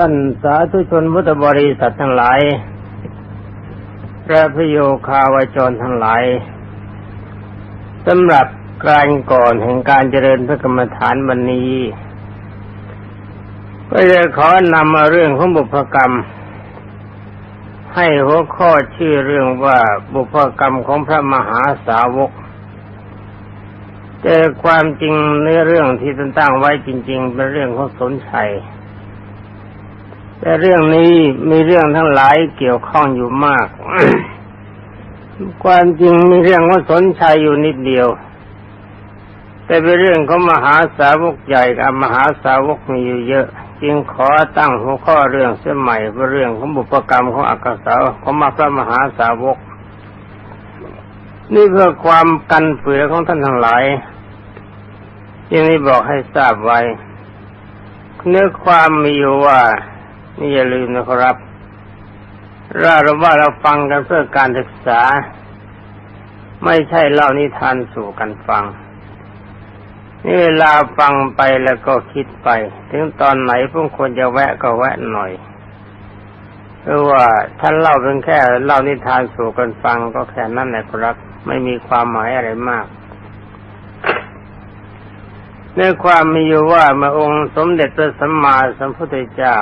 ท่านสาธุชนพุทธบริษัททั้งหลาย พระพโยคาวจรทั้งหลายสำหรับการก่อนแห่งการเจริญพระกรรมฐานวันนี้ ก็จะขอนำมาเรื่องของบุพกรรม ให้หัวข้อชื่อเรื่องว่าบุพกรรมของพระมหาสาวกแต่ความจริงเนื้อเรื่องที่ตั้งไว้จริง ๆ เป็นเรื่องของสนชัย แต่เรื่องนี้มีเรื่องทั้งหลายเกี่ยวข้องอยู่มาก ความจริงมีเรื่องของสนชัยอยู่นิดเดียว แต่เป็นเรื่องของมหาสาวกใหญ่กับมหาสาวกมีอยู่เยอะ จึงขอตั้งหัวข้อเรื่องเสียใหม่เป็นเรื่องของบุพกรรมของอักษรของมาพระมหาสาวก นี่เพื่อความกันเปือของท่านทั้งหลายยังนี้บอกให้ทราบไว้เนื้อความมีอยู่ว่า นี่อย่าลืมนะครับเราเราว่าเราฟังกันเพื่อการศึกษา ไม่ใช่เล่านิทานสู่กันฟัง นี่เวลาฟังไปแล้วก็คิดไป ถึงตอนไหนพวกควรจะแวะก็แวะหน่อยเพราะว่าท่านเล่าเป็นแค่เล่านิทานสู่กันฟังก็แค่นั้นแหละครับ ไม่มีความหมายอะไรมากในความมีอยู่ว่าเมื่อองค์สมเด็จพระสัมมาสัมพุทธเจ้า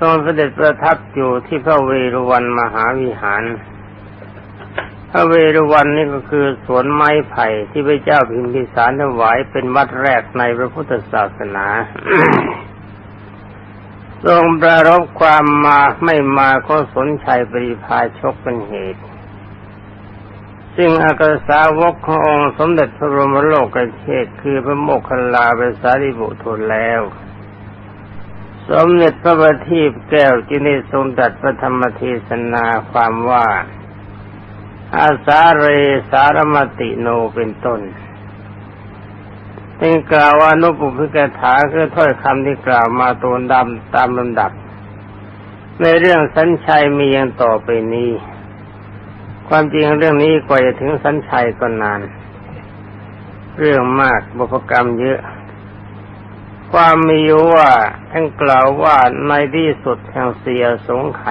ทรงเสด็จประทับอยู่ที่พระเวรุวันมหาวิหาร พระเวรุวันนี่ก็คือสวนไม้ไผ่ที่พระเจ้าพิมพิสารถวายเป็นวัดแรกในพระพุทธศาสนาทรงประรบความมาไม่มาก็สนชัยปริพาชกเป็นเหตุ ซึ่งอากาสาวกขององค์สมเด็จพระบรมโลกเชษคือพระโมคคัลลาเป็นสารีบุตรแล้ว สมเด็จพระบัณฑิตแก้วจินิทรงตัดพระธรรมเทศนาความว่า อาสาเรสารมติโนเป็นต้นเป็นกล่าวว่านุปุพิกถาคือถ้อยคำที่กล่าวมาตัวดำตามลำดับ ในเรื่องสัญชัยมีอย่างต่อไปนี้ ความจริงเรื่องนี้กว่าจะถึงสัญชัยก็นาน เรื่องมากบุพกรรมเยอะ ความมีอยู่ว่าท่านกล่าวว่าในที่สุดแห่งเสียสงไข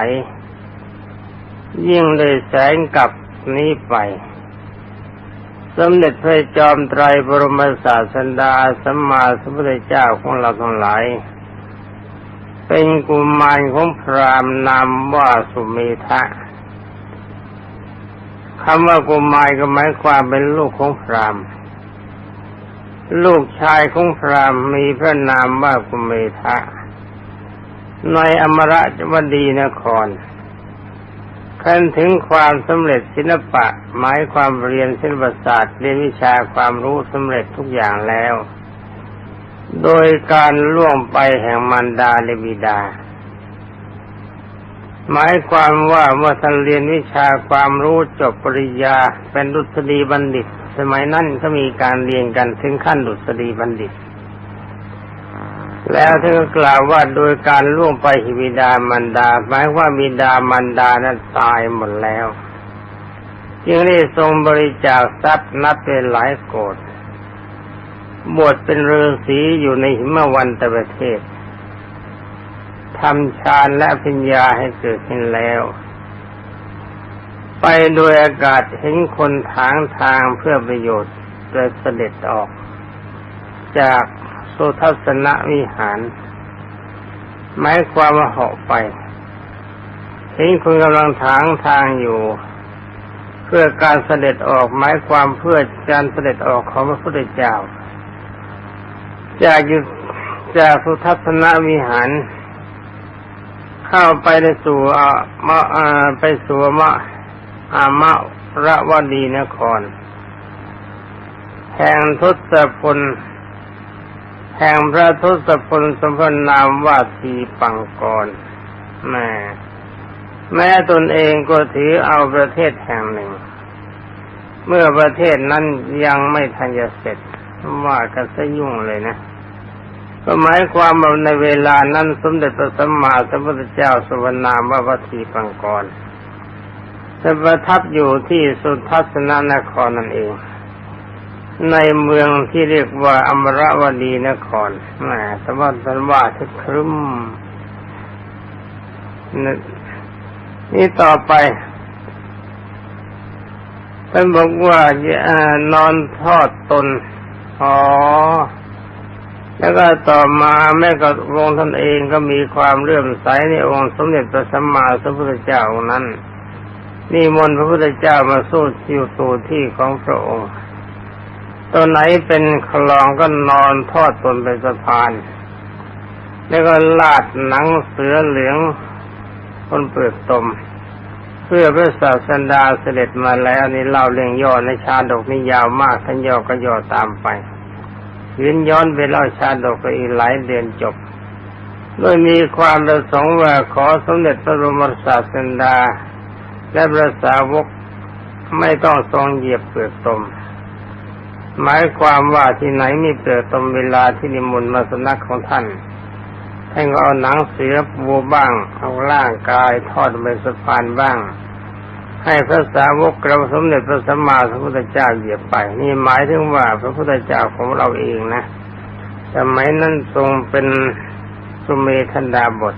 ยิ่งได้แสงกลับนี้ไปสมเด็จพระจอมไตรบรมศาสดาสัมมาสัมพุทธเจ้าของเราทั้งหลาย เป็นกุมารของพรามนามว่าสุเมธะคำว่ากุมารก็หมายความเป็นลูกของพราม ลูกชายของพรามมีพระนามว่ากุเมธะในอมรจวดีนครขั้นถึงความสำเร็จศิลปะ หมายความเรียนศิลปศาสตร์เรียนวิชาความรู้สำเร็จทุกอย่างแล้ว โดยการล่วงไปแห่งมารดาและบิดา หมายความว่าเมื่อท่านเรียนวิชาความรู้จบปริญญาเป็นดุษฎีบัณฑิต สมัยนั้นก็มีการเรียนกันถึงขั้นดุษฎีบัณฑิต แล้วท่านก็กล่าวว่าโดยการล่วงไปหิบิดามันดา หมายว่าบิดามันดานั้นตายหมดแล้ว จึงได้ทรงบริจาคทรัพย์นับเป็นหลายโกดบวชเป็นฤาษีอยู่ในหิมวันตประเทศทำฌานและปัญญาให้เกิดขึ้นแล้ว ไปโดยอากาศเห็นคนทางทางเพื่อประโยชน์โดยเสด็จออก จากสุทัศนวิหารหมายความว่าเหาะไปเห็นคนกำลังทางทางอยู่ เพื่อการเสด็จออกหมายความเพื่อการเสด็จออกของพระพุทธเจ้า จากอยู่จากสุทัศนวิหาร เข้าไปในสู่มะไปสู่มะ อามะระวดีนคร แห่งทศพล แห่งพระทศพลสมพนามว่าทีปังกรแม่แม้ตนเองก็ถือเอาประเทศแห่งหนึ่ง เมื่อประเทศนั้นยังไม่ทันจะเสร็จว่ากันซะยุ่งเลยนะก็หมายความว่าในเวลานั้นสมเด็จพระสัมมาสัมพุทธเจ้าสวรรนามว่าวัตถีปังกร จะประทับอยู่ที่สุทัศนนครนั่นเอง ในเมืองที่เรียกว่าอมรวดีนครแหมสวัสดิ์ว่าทึกครึ้มนี่ต่อไปท่านบอกว่าอนอนทอดตน อ๋อ แล้วก็ต่อมาแม่กับองค์ท่านเองก็มีความเลื่อมใสในองค์สมเด็จพระสัมมาสัมพุทธเจ้านั้น นี่มนต์พระพุทธเจ้ามาสู้ที่สู่ที่ของพระองค์ ตัวไหนเป็นคลองก็นอนทอดตนเป็นสะพาน แล้วก็ลาดหนังเสือเหลืองคนเปลือกตม เพื่อพระศาสดาเสด็จมาแล้วนี่เล่าเรื่องย่อในชาดกนี่ยาวมากท่านย่อก็ย่อตามไปยืนย้อนไปเล่าชาดกไปอีกหลายเดือนจบโดยมีความประสงค์ว่าขอสมเด็จพระบรมศาสดา และพระสาวกไม่ต้องทรงเหยียบเปลือกตม หมายความว่าที่ไหนมีเปลือกตมเวลาที่นิมนต์มาสนักของท่านท่านก็เอาหนังเสือปูบ้างเอาร่างกายทอดเป็นสะพานบ้าง ให้พระสาวกเราสมเด็จพระสัมมาสัมพุทธเจ้าเหยียบไป นี่หมายถึงว่าพระพุทธเจ้าของเราเองนะสมัยนั้นทรงเป็นสุเมธันดาบท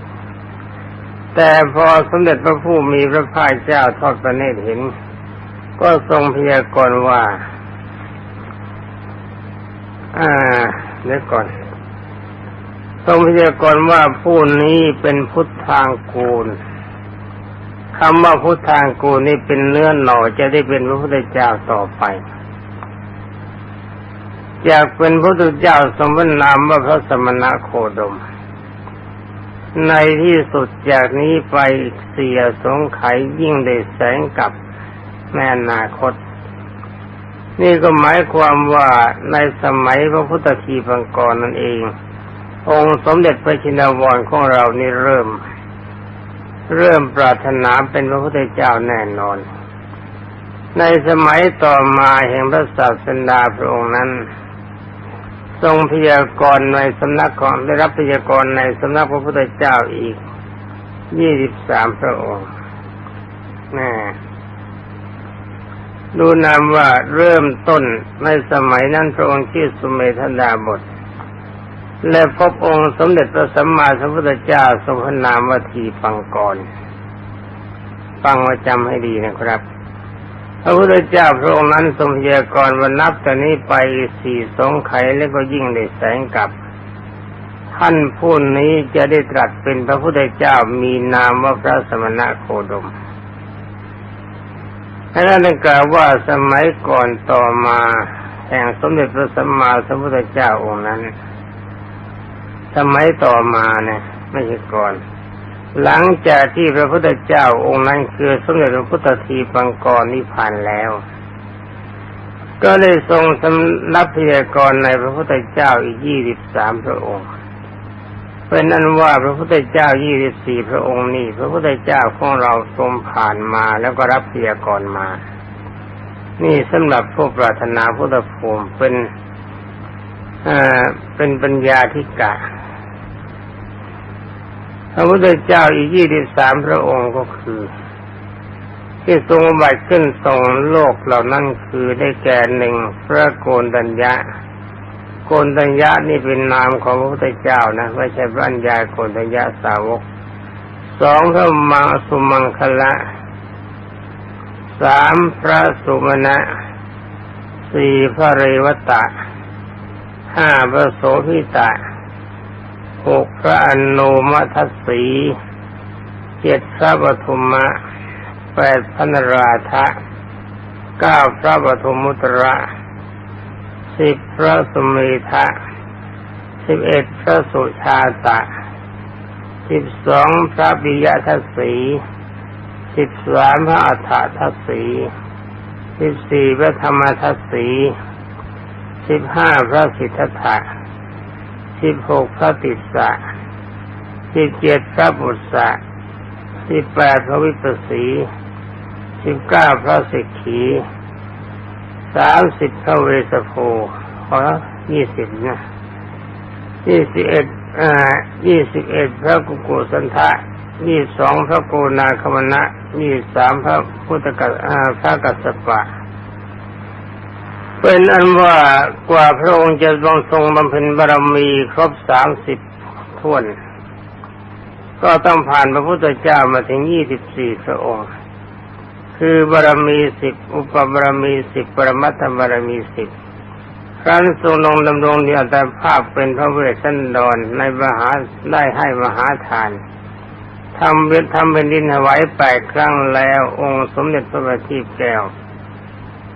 แต่พอสมเด็จพระผู้มีพระภาคเจ้าทอดพระเนตรเห็น ก็ทรงพยากรณ์ว่า อ่าเดี๋ยวก่อน ทรงพยากรณ์ว่าผู้นี้เป็นพุทธางกูลคำว่าพุทธางกูลนี่เป็นเนื้อหน่อจะได้เป็นพระพุทธเจ้าต่อไปอยากเป็นพระพุทธเจ้าสมบัตินามว่าพระสมณะโคดม ในที่สุดจากนี้ไปเสียสงไขยิ่งได้แสงกับแม่นาคต นี่ก็หมายความว่าในสมัยพระพุทธทีพังกรนั่นเอง องค์สมเด็จพระชินวรของเรานี่เริ่ม เริ่มปรารถนาเป็นพระพุทธเจ้าแน่นอน ในสมัยต่อมาแห่งพระศาสดาพระองค์นั้น ทรงพยากรณ์ในสำนักของได้รับพยากรณ์ในสำนักพระพุทธเจ้าอีกยี่สิบสามพระองค์แน่ดูนามว่าเริ่มต้นในสมัยนั้นพระองค์ชื่อสุเมธดาบท และพบองค์สมเด็จพระสัมมาสัมพุทธเจ้าทรงพนามว่าทีปังกร ฟังไว้จำให้ดีนะครับ พระพุทธเจ้าพระองค์นั้นทรงพยากรณ์ว่านับแต่นี้ไปสี่สงไขแล้วก็ยิ่งได้แสงกลับ ท่านผู้นี้จะได้ตรัสเป็นพระพุทธเจ้ามีนามว่าพระสมณะโคดมและนั่นกล่าวว่าสมัยก่อนต่อมาแห่งสมเด็จพระสัมมาสัมพุทธเจ้าองค์นั้น สมัยต่อมาเนี่ยไม่ใช่ก่อน หลังจากที่พระพุทธเจ้าองค์นั้นคือสมเด็จพระพุทธทีปังกรนิพพานแล้ว ก็ได้ทรงสำรับพยากรณ์ในพระพุทธเจ้าอีกยี่สิบสามพระองค์เป็นนั้นว่าพระพุทธเจ้ายี่สิบสี่พระองค์นี่พระพุทธเจ้าของเราทรงผ่านมาแล้วก็รับพยากรณ์มา นี่สำหรับผู้ปรารถนาพุทธภูมิเป็นอ่าเป็นปัญญาธิกะ ระพุทธเจ้าอีกยี่สิบสามพระองค์ก็คือ ที่ทรงบัติขึ้นทรงโลกเหล่านั้นคือได้แก่หนึ่งพระโกนตัญญะ โกนตัญญะนี่เป็นนามของพระพุทธเจ้านะไม่ใช่พระัญญาโกนตัญญะสาวกสองพระมังสุมังคละสามพระสุมณะสี่พระเรวตะห้าพระโสพิตะ หกพระอนุมัทสีเจ็ดพระปฐุมะแปดพระนราธะเก้าพระปฐุมุตระสิบพระสุเมธะสิบเอ็ดพระสุชาตะสิบสองพระปิยทัศสีสิบสามพระอัฏฐทัศสีสิบสี่พระธรรมทัศสีสิบห้าพระสิทธัตถะ สิบหกพระติสสะสิบเจ็ดพระบุตสะสิบแปดพระวิปัสสีสิบเก้าพระสิกขีสามสิบพระเวสโภขอยี่สิบนะยี่สิบเอ็ดอ่ายี่สิบเอ็ดพระกุกุสันทะยี่สองพระโกนาคมณะยี่สามพระพุทธกัสพระกัสสปะ เป็นอันว่ากว่าพระองค์จะทรงทรงบำเพ็ญบารมีครบสามสิบท้วน ก็ต้องผ่านพระพุทธเจ้ามาถึงยี่สิบสี่พระองค์ คือบารมีสิบอุปบารมีสิบปรมัตถบารมีสิบครั้นทรงลงดำรงเดียแต่ภาพเป็นพระเวสสันดรในมหาได้ให้มหาทานทำเวททำเป็นดินถวายแปดครั้งแล้วองค์สมเด็จพระบัณฑิตแก้ว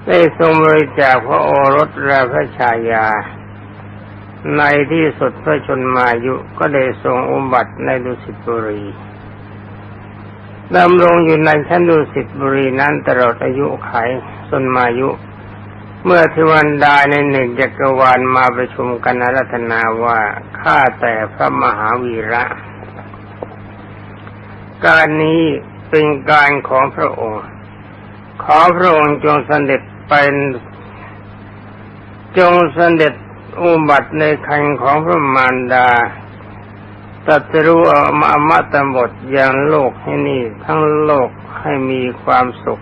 ได้ทรงบริจาคพระโอรสและพระชายา ในที่สุดพระชนมายุก็ได้ทรงอุบัติในดุสิตบุรีดำรงอยู่ในชั้นดุสิตบุรีนั้นตลอดอายุไขชนมายุ เมื่อเทวันดาในหนึ่งจักรวาลมาประชุมกันรัตนาว่าข้าแต่พระมหาวีระ การนี้เป็นการของพระองค์ขอพระองค์จงสเสด็จ เป็นจงเสด็จอุบัติในคันของพระมารดาตัสรู้อมอมตบทอย่างโลกให้นี่ทั้งโลกให้มีความสุข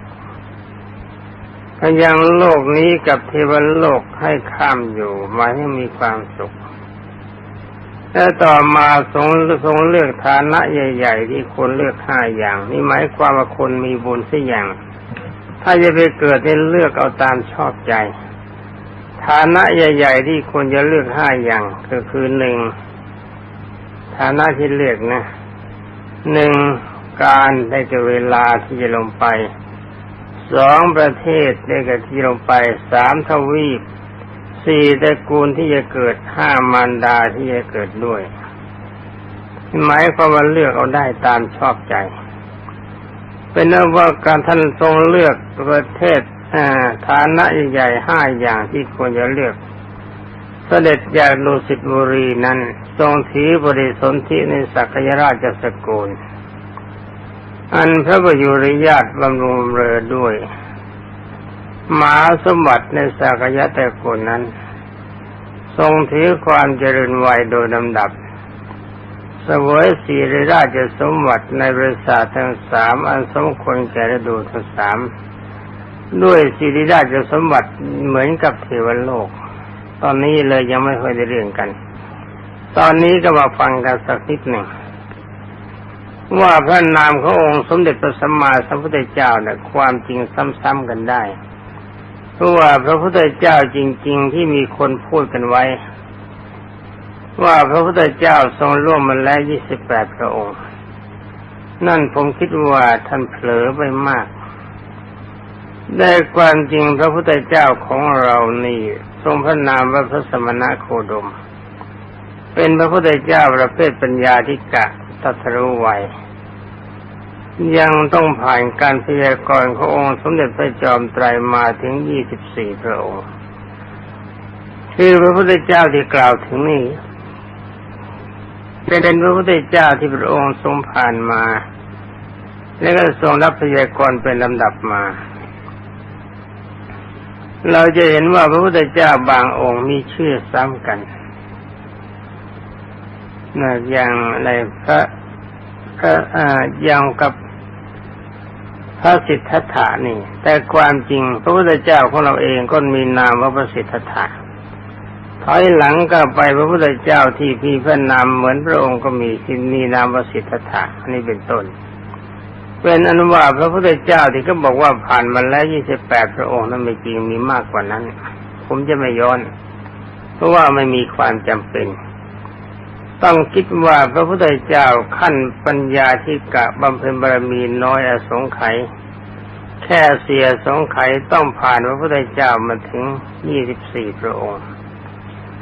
พยังโลกนี้กับเทวโลกให้ข้ามอยู่มาให้มีความสุขและต่อมาทรงทรงเลือกฐานะใหญ่ ๆ ที่คนเลือกห้าอย่าง นี่หมายความว่าคนมีบุญสักอย่าง ถ้าจะไปเกิดให้เลือกเอาตามชอบใจ ฐานะใหญ่ ๆ ที่ควรจะเลือกห้าอย่างก็คือหนึ่งฐานะที่เลือกนะหนึ่งการได้กับเวลาที่จะลงไปสองประเทศได้กับที่ลงไปสามทวีปสี่ตระกูลที่จะเกิดห้ามารดาที่จะเกิดด้วยหมายความว่าเลือกเอาได้ตามชอบใจ เป็นนว่าการท่านทรงเลือกประเทศฐานะใหญ่ห้าอย่างที่ควรจะเลือก เสด็จจากดุสิตบุรีนั้น ทรงถือบริสนธิในสักยราชสกุลอันพระประยุรญาติบำรุงเรือด้วยหมาสมบัติในสักยะแต่คนนั้น ทรงถือความเจริญวัยโดยลำดับ สวยสีราชสมบัติในบริษัททั้งสามอันสมควรแก่ฤดูทั้งสามด้วยสีราชสมบัติเหมือนกับเทวโลก ตอนนี้เลยยังไม่ค่อยได้เรื่องกัน ตอนนี้ก็มาฟังกันสักนิดหนึ่งว่าพระนามขององค์สมเด็จพระสัมมาสัมพุทธเจ้าเนี่ยความจริงซ้ำๆกันได้ เพราะว่าพระพุทธเจ้าจริง ๆ ที่มีคนพูดกันไว้ ว่าพระพุทธเจ้าทรงร่วมมาแล้วยี่สิบแปดพระองค์ นั่นผมคิดว่าท่านเผลอไปมาก ได้ความจริงพระพุทธเจ้าของเรานี่ทรงพระนามว่าพระสมณะโคดม เป็นพระพุทธเจ้าประเภทปัญญาธิกะตัสรู้ไวยังต้องผ่านการพยากรณ์ขององค์สมเด็จพระจอมไตรมาถึงยี่สิบสี่พระองค์ คือพระพุทธเจ้าที่กล่าวถึงนี้ เป็นพระพุทธเจ้าที่พระองค์ทรงผ่านมา และก็ทรงรับพยากรเป็นลำดับมา เราจะเห็นว่าพระพุทธเจ้าบางองค์มีชื่อซ้ำกันนะอย่างอะไรพระพระอ่าอย่างกับพระสิทธัตถานี่ แต่ความจริงพระพุทธเจ้าของเราเองก็มีนามว่าพระสิทธัตถะ อยหลังก็ไปพระพุทธเจ้าที่พี่พระนามเหมือนพระองค์ก็มีที่มีนามวสิทธัตถะอันนี้เป็นต้น เป็นอนุว่าพระพุทธเจ้าที่ก็บอกว่าผ่านมาแล้วยี่สิบแปดพระองค์นั้นไม่จริงมีมากกว่านั้น ผมจะไม่ย้อน เพราะว่าไม่มีความจำเป็น ต้องคิดว่าพระพุทธเจ้าขั้นปัญญาที่กะบำเพ็ญบารมีน้อยอสงไขยแค่เสียสงไขยต้องผ่านพระพุทธเจ้ามาถึงยี่สิบสี่พระองค์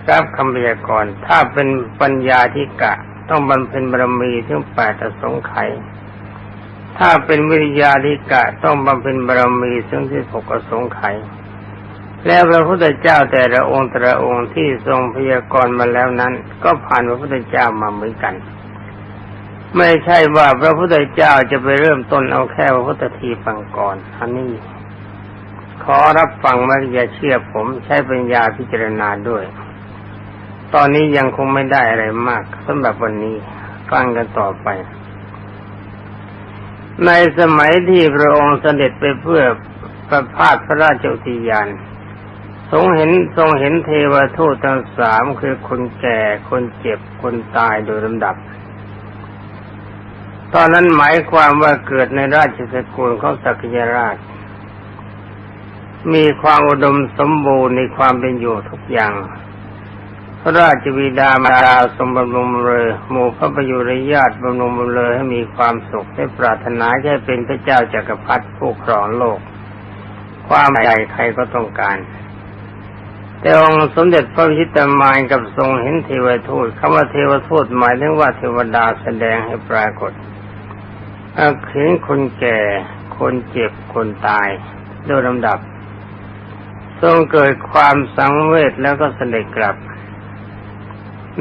รับคำพยากรณ์ถ้าเป็นปัญญาที่กะ ต้องบำเพ็ญบารมีถึงแปดอสงไขยถ้าเป็นวิริยาธิกะต้องบำเพ็ญบารมีถึงที่หกอสงไขยแล้วพระพุทธเจ้าแต่ละองค์แต่ละองค์ที่ทรงพยากรณ์มาแล้วนั้น ก็ผ่านพระพุทธเจ้ามาเหมือนกัน ไม่ใช่ว่าพระพุทธเจ้าจะไปเริ่มต้นเอาแค่พระพุทธทีฟังก่อนอันนี้ขอรับฟังไม่อย่าเชื่อผมใช้ปัญญาพิจารณาด้วย ตอนนี้ยังคงไม่ได้อะไรมากสำหรับวันนี้ฟังกันต่อไป ในสมัยที่พระองค์เสด็จไปเพื่อประพาสพระราชอุทยาน ทรงเห็นทรงเห็นเทวทูตทั้งสามคือคนแก่คนเจ็บคนตายโดยลำดับ ตอนนั้นหมายความว่าเกิดในราชสกุลของสักยราช มีความอุดมสมบูรณ์ในความเป็นอยู่ทุกอย่าง พระราชบิดามารดาสมบำรุงเลยหมู่พระประยุรญาติบำรุงเลยให้มีความสุขให้ปรารถนาให้เป็นพระเจ้าจากักรพรรดิผู้ครองโลก ความใหญ่ใครก็ต้องการแต่องค์สมเด็จพระพิตามายกับทรงเห็นเทวทูตคำว่าเทวทูตหมายถึงว่าเทวดาแสดงให้ปรากฏเห็นคนแก่ คนเจ็บ คนตาย โดยลำดับ ทรงเกิดความสังเวชแล้วก็เสด็จกลับ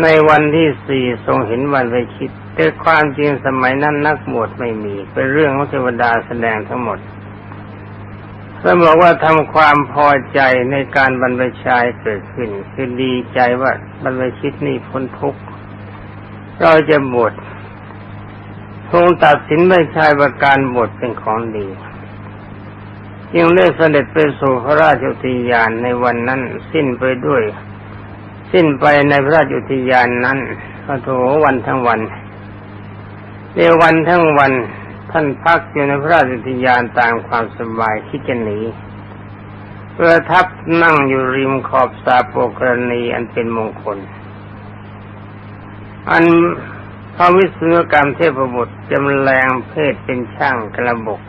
ในวันที่สี่ทรงเห็นวันไปคิด แต่ความจริงสมัยนั้นนักบวชไม่มี เป็นเรื่องของเทวดาแสดงทั้งหมดท่านบอกว่าทำความพอใจในการบรรพชายเกิดขึ้น คือดีใจว่าบรรพชิตนี่พ้นทุกข์เราจะบวชทรงตัดสินไม่ชายว่าการบวชเป็นของดีจึงได้เสด็จไปสู่พระราชอุทยานในวันนั้นสิ้นไปด้วย สิ้นไปในพระราชอุทยานนั้นพระโถวันทั้งวันในวันทั้งวันท่านพักอยู่ในพระราชอุทยานตามความสบายที่จะหนีประทับนั่งอยู่ริมขอบสาโปกรณีอันเป็นมงคล อันพระวิศนุกรรมเทพบุตรจำแรงเพศเป็นช่างกระบก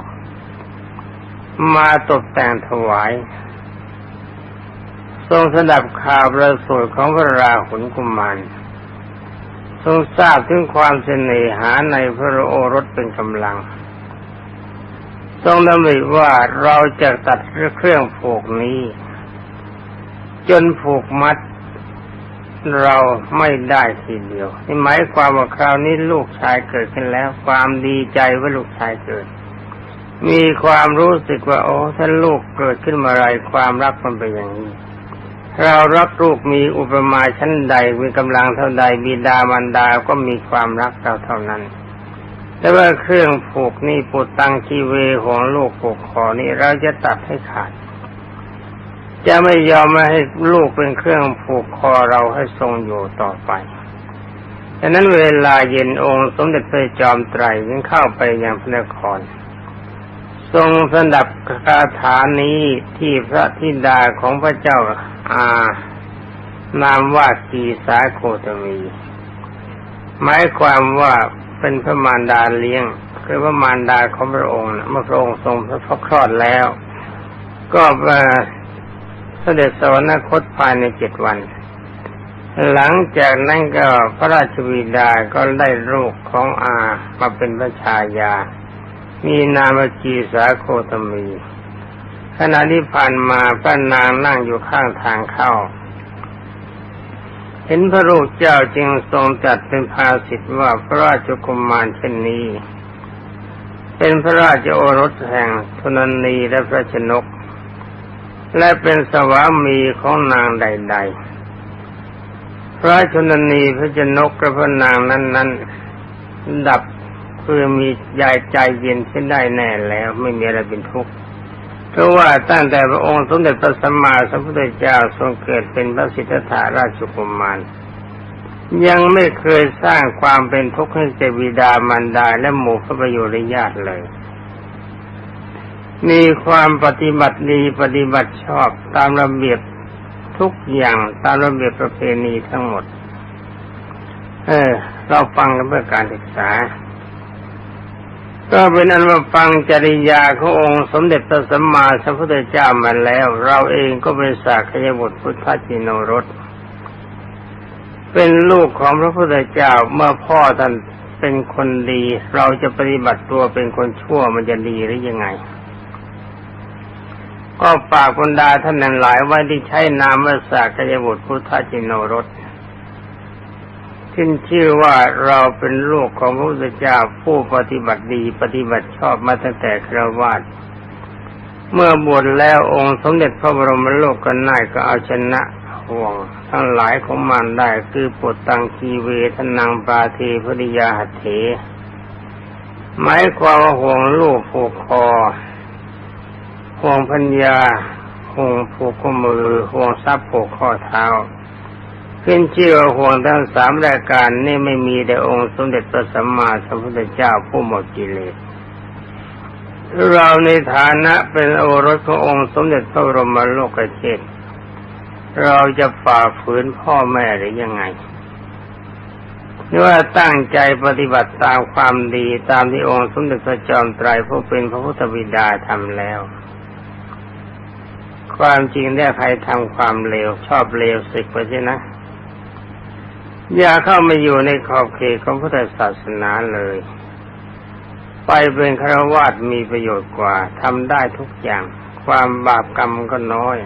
มาตกแต่งถวาย ทรงสดับข่าวประสูติของพระราหุลกุมารทรงทราบถึงความเสน่หาในพระโอรสเป็นกำลัง ทรงดำริว่าเราจะตัดเครื่องผูกนี้ จนผูกมัดเราไม่ได้ทีเดียวนี่หมายความว่าคราวนี้ลูกชายเกิดขึ้นแล้ว ความดีใจว่าลูกชายเกิด มีความรู้สึกว่าโอ้ถ้าลูกเกิดขึ้นมาไรความรักมันเป็นอย่างนี้ เรารักลูกมีอุปมาชั้นใดมีกำลังเท่าใดบิดามารดาก็มีความรักเราเท่านั้น แต่ว่าเครื่องผูกนี่ปุตตังคีเวของลูกผูกคอนี่เราจะตัดให้ขาด จะไม่ยอมมาให้ลูกเป็นเครื่องผูกคอเราให้ทรงอยู่ต่อไปฉะนั้นเวลาเย็นองค์สมเด็จพระจอมไตรยังเข้าไปยังพระนคร ทรงสดับคาถานี้ที่พระธิดาของพระเจ้าอานามว่ากีสาโคตมีหมายความว่าเป็นพระมารดาเลี้ยง คือพระมารดาของพระองค์เมื่อพระองค์ทรงพระคลอดแล้ว ก็เสด็จสวรรคตภายในเจ็ดวัน หลังจากนั้นก็พระราชวิดาก็ได้ลูกของอามาเป็นพระชายา มีนามจีสาโคตมีขณะที่ผ่านมาพระนางนั่งอยู่ข้างทางเข้า เห็นพระลูกเจ้าจึงทรงจัดเป็นภาสิทธว่าพระราชกุมมารเช่นนี้ เป็นพระราชโอรสแห่งธนนีและพระชนก และเป็นสวามีของนางใด ๆ พระชนนีพระจนกกระพนางนั้น ๆ ดับ คือมียายใจเย็นขึ้นได้แน่แล้วไม่มีอะไรเป็นทุกข์เพราะว่าตั้งแต่พระองค์สมเด็จพระสัมมาสัมพุทธเจ้าทรงเกิดเป็นพระสิทธัตถาราชกุมารยังไม่เคยสร้างความเป็นทุกข์ให้เจบิดามารดาและหมู่พระประโยชน์ญาติเลย มีความปฏิบัติดีปฏิบัติชอบตามระเบียบทุกอย่างตามระเบียบประเพณีทั้งหมด เออ เราฟังกันเพื่อการศึกษา ก็เป็นอันว่าฟังจริยาขององค์สมเด็จพระสัมมาสัมพุทธเจ้ามาแล้ว เราเองก็เป็นสากยบุตรพุทธจิโนรสเป็นลูกของพระพุทธเจ้าเมื่อพ่อท่านเป็นคนดี เราจะปฏิบัติตัวเป็นคนชั่วมันจะดีหรือยังไง ก็ฝากบรรดาท่านนั้นหลายไว้ที่ใช้นามว่าสากยบุตรพุทธจินโนรส ขึ้นชื่อว่าเราเป็นลูกของพระพุทธเจ้าผู้ปฏิบัติดีปฏิบัติชอบมาตั้งแต่คราวาสเมื่อบวชแล้วองค์สมเด็จพระบรมโลกกันนายก็เอาชนะห่วงทั้งหลายของมันได้คือปดตังคีเวทนังปาเทภริยาหัตเถหมายความว่าห่วงลูกผูกคอห่วงพัญญาห่วงผูกข้อมือห่วงทรัพย์ผูกข้อเท้า ขึ้นชื่อว่าห่วงทั้งสามรายการนี่ไม่มีแต่องค์สมเด็จพระสัมมาสัมพุทธเจ้าผู้หมดกิเลสเราในฐานะเป็นโอรสขององค์สมเด็จพระบรมโลกเชษฐ์เราจะฝ่าฝืนพ่อแม่หรือยังไงหรือว่าตั้งใจปฏิบัติตามความดีตามที่องค์สมเด็จพระจอมไตรผู้เป็นพระพุทธบิดาทำแล้ว ความจริงได้ใครทำความเลวชอบเลวสึกไปใช่นะ อย่าเข้ามาอยู่ในขอบเขตของพุทธศาสนาเลย ไปเป็นฆราวาสมีประโยชน์กว่าทำได้ทุกอย่าง ความบาปกรรมก็น้อย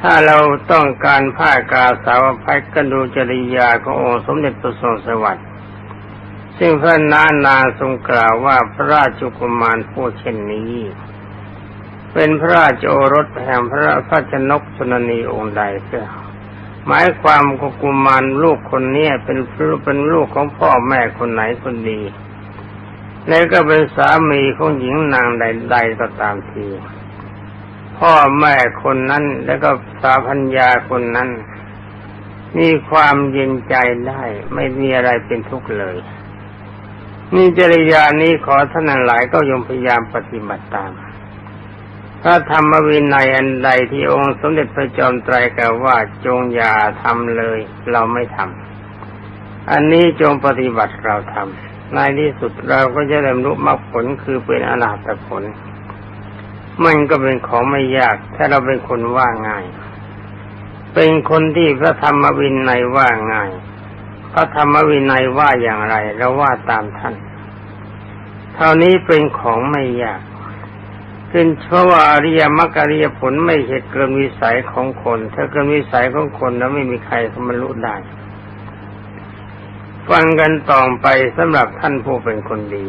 ถ้าเราต้องการผ้ากาสาวพัดก็ดูจริยาขององค์สมเด็จพระทรงสวัสดิ์ซึ่งพระนานาทรงกล่าวว่าพระราชกุมารผู้เช่นนี้ เป็นพระราชโอรสแห่งพระพระชนกชนนีองค์ใดเสียห หมายความว่ากุมารลูกคนเนี้ยเป็นเป็นลูกของพ่อแม่คนไหนคนดีแล้วก็เป็นสามีของหญิงนางใด ๆ ก็ตามที พ่อแม่คนนั้นแล้วก็สาพัญญาคนนั้น มีความเย็นใจได้ ไม่มีอะไรเป็นทุกข์เลยนี่จริยานี้ขอท่านหลายก็ยมพยายามปฏิบัติตาม ถ้าธรรมวินัยอันใดที่องค์สมเด็จพระจอมไตรกล่าวว่าจงอย่าทำเลย เราไม่ทำอันนี้จงปฏิบัติเราทำในที่สุดเราก็จะได้รู้มรรคผลคือเป็นอรหัตผล มันก็เป็นของไม่ยาก ถ้าเราเป็นคนว่าง่าย เป็นคนที่พระธรรมวินัยว่าง่าย พระธรรมวินัยว่าอย่างไรเราว่าตามท่านเท่านี้เป็นของไม่ยาก ขึ้นเพราะว่าอริยมรรคอริยผลไม่เหตุเกินวิสัยของคน ถ้าเกินวิสัยของคนแล้วไม่มีใครเขาบรรลุได้ ฟังกันต่อไปสำหรับท่านผู้เป็นคนดี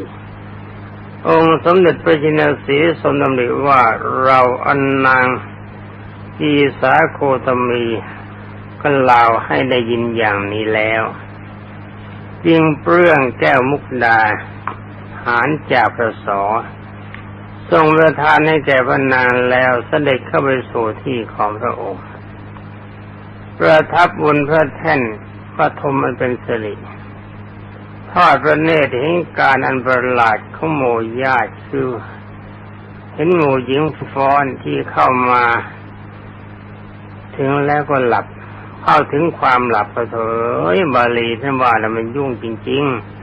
องค์สมเด็จพระจินสีสมดำริว่าเราอันนางอีสาโคตมีก็ล่าให้ได้ยินอย่างนี้แล้วจึงเปลื้องแก้วมุกดา หารจากพระสอ ทรงประทานให้แก่พระนางแล้วเสด็จเข้าไปสู่ที่ของพระองค์ ประทับบนพระแท่นพระธมมันเป็นสิริทอดพระเนตรเห็นการอันประหลาดของโมญาติคือ เห็นหมู่หญิงฟ้อนที่เข้ามา ถึงแล้วก็หลับ เข้าถึงความหลับก็เถอยบาลีท่านว่าแล้วมันยุ่งจริง ๆ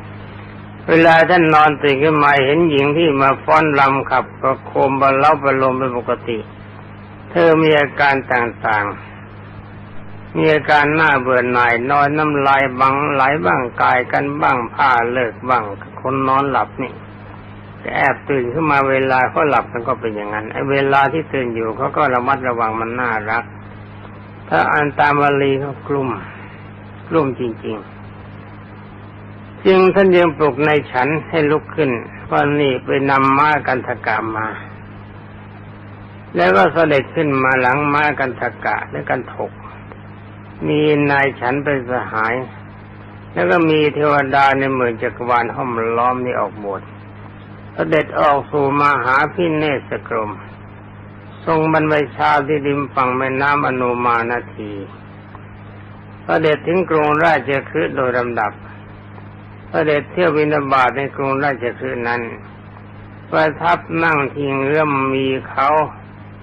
เวลาท่านนอนตื่นขึ้นมาเห็นหญิงที่มาฟ้อนลำขับประโคมบรรเลาบรรลมเป็นปกติ เธอมีอาการต่างๆ มีอาการหน้าเบื่อหน่ายนอนน้ำลายบังไหลบ้างกายกันบ้างผ้าเลิกบ้างคนนอนหลับนี่แต่แอบตื่นขึ้นมาเวลาเขาหลับมันก็เป็นอย่างนั้นไอ้เวลาที่ตื่นอยู่เขาก็ระมัดระวังมันน่ารัก ถ้าอ่านตามบาลีเขากลุ่มกลุ่มจริง ๆ จึงท่านยังปลุกในฉันให้ลุกขึ้นว่านี่ไปนำม้ากันทกะมา แล้วก็เสด็จขึ้นมาหลังม้ากันทกะและกันถก มีนายฉันเป็นสหาย แล้วก็มีเทวดาในหมื่นจักรวาลห้อมล้อมนี่ออกบทเสด็จออกสู่มหาพิเนศกรม ทรงบรรพชาที่ริมฝั่งแม่น้ำอนุมานาทีเสด็จถึงกรุงราชคฤห์โดยลำดับ พระเด็จเที่ยววินาบาตในกรุงราชคฤห์นั้น ประทับนั่งทิงเรื่อมมีเขา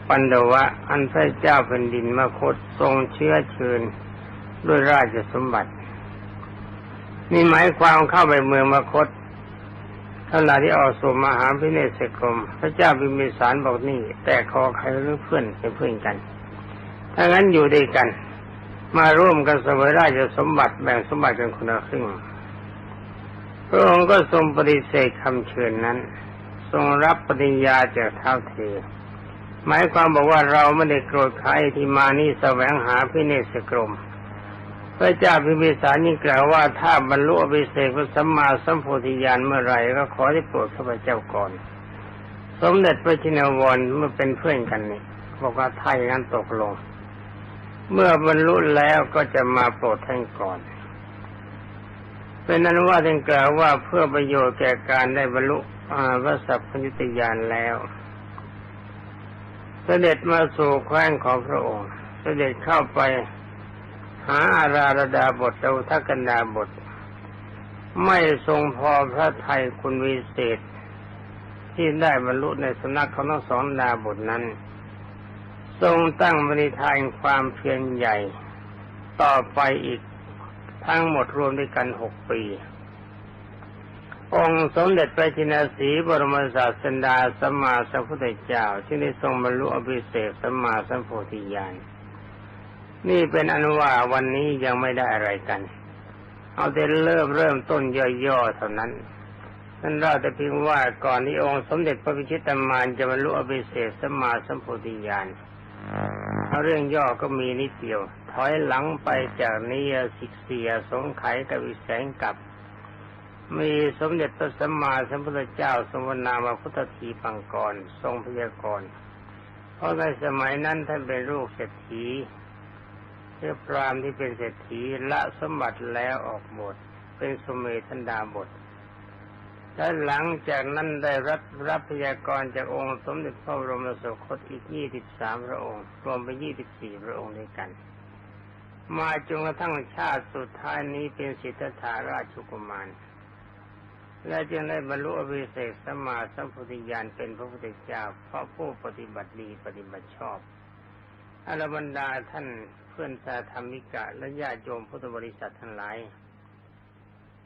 ปันดวะอันพระเจ้าแผ่นดินมคตทรงเชื้อเชิญด้วยราชสมบัตินี่หมายความเข้าไปเมืองมคตขณะที่ออกสู่มหาพิเนศกรม พระเจ้าพิมิสารบอกนี่ แต่ขอใครหรือเพื่อนเป็นเพื่อนกันถ้างั้นอยู่ด้วยกัน มาร่วมกันสวยราชสมบัติแบ่งสมบัติกันคนละครึ่ง พระองค์ก็ทรงปฏิเสธคำเชิญนั้น ทรงรับปฏิญญาจากเท้าเทหมายความบอกว่าเราไม่ได้โกรธใครที่มานี่แสวงหาพิเนศกรม พระเจ้าพิมิสารนี่กล่าวว่าถ้าบรรลุอภิเศกพระสัมมาสัมโพธิญาณเมื่อไหร่ก็ขอได้โปรดข้าพเจ้าก่อน สมเด็จพระชินวรเมื่อเป็นเพื่อนกันนี่บอกว่าถ้าอย่างนั้นตกลง เมื่อบรรลุแล้วก็จะมาโปรดท่านก่อน เป็นนั้นว่าท่านกล่าวว่าเพื่อประโยชน์แก่การได้บรรลุพระสัพพัญญุตญาณแล้วเสด็จมาสู่แคว้นของพระองค์ เสด็จเข้าไปหาอาราระดาบทเราทักกันดาบท ไม่ทรงพอพระไทยคุณวิเศษ ที่ได้บรรลุในสำนักของทั้งสองดาบทนั้น ทรงตั้งบริทานความเพียรใหญ่ ต่อไปอีก ทั้งหมดรวมด้วยกันหกปี องค์สมเด็จพระจินสีบรมศาสดาสัมมาสัมพุทธเจ้าที่ได้ทรงบรรลุอภิเศษสัมมาสัมโพธิญาณนี่เป็นอนุว่าวันนี้ยังไม่ได้อะไรกัน เอาแต่เริ่มเริ่มต้นย่อๆเท่านั้นนั่นเราแต่พียงว่าก่อนที่องค์สมเด็จพระพิชิตามานจะบรรลุอภิเศษสัมมาสัมโพธิญาณเอาเรื่องย่อก็มีนิดเดียว ถอยหลังไปจากนี้สิกเสียสงไขกับอีแสงกับมีสมเด็จพระสัมมาสัมพุทธเจ้าทรงวนามาพุทธทีปังกรทรงพยากรณ์เพราะในสมัยนั้นท่านเป็นลูกเศรษฐีเพื่อพรามที่เป็นเศรษฐีละสมบัติแล้วออกบทเป็นสมเมธันดาบทและหลังจากนั้นได้รับรับพยากรณ์จากองค์สมเด็จพระบรมสุคตอีกยี่สิบสามพระองค์ รวมเป็นยี่สิบสี่พระองค์ด้วยกัน มาจนกระทั่งชาติสุดท้ายนี้เป็นสิทธัตถาราชกุมาร และจึงได้บรรลุอภิเศษสมาสัมพุทธญาณเป็นพระพุทธเจ้าเพราะผู้ปฏิบัติดีปฏิบัติชอบอรบรรดาท่านเพื่อนสาธรรมิกะและญาติโยมพุทธบริษัททั้งหลาย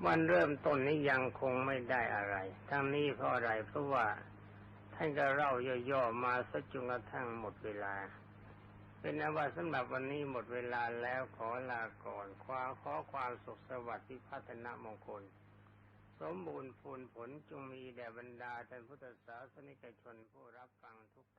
วันเริ่มต้นนี้ยังคงไม่ได้อะไร ทั้งนี้เพราะอะไรเพราะว่าท่านก็เล่าย่อๆมาสักจนกระทั่งหมดเวลา เป็นนว่าสำหรับวันนี้หมดเวลาแล้วขอลาก่อนความขอความสุขสวัสดิ์พิพัฒนามงคล สมบูรณ์ผลผลจงมีแด่บรรดาท่านพุทธศาสนิกชนผู้รับฟังทุกท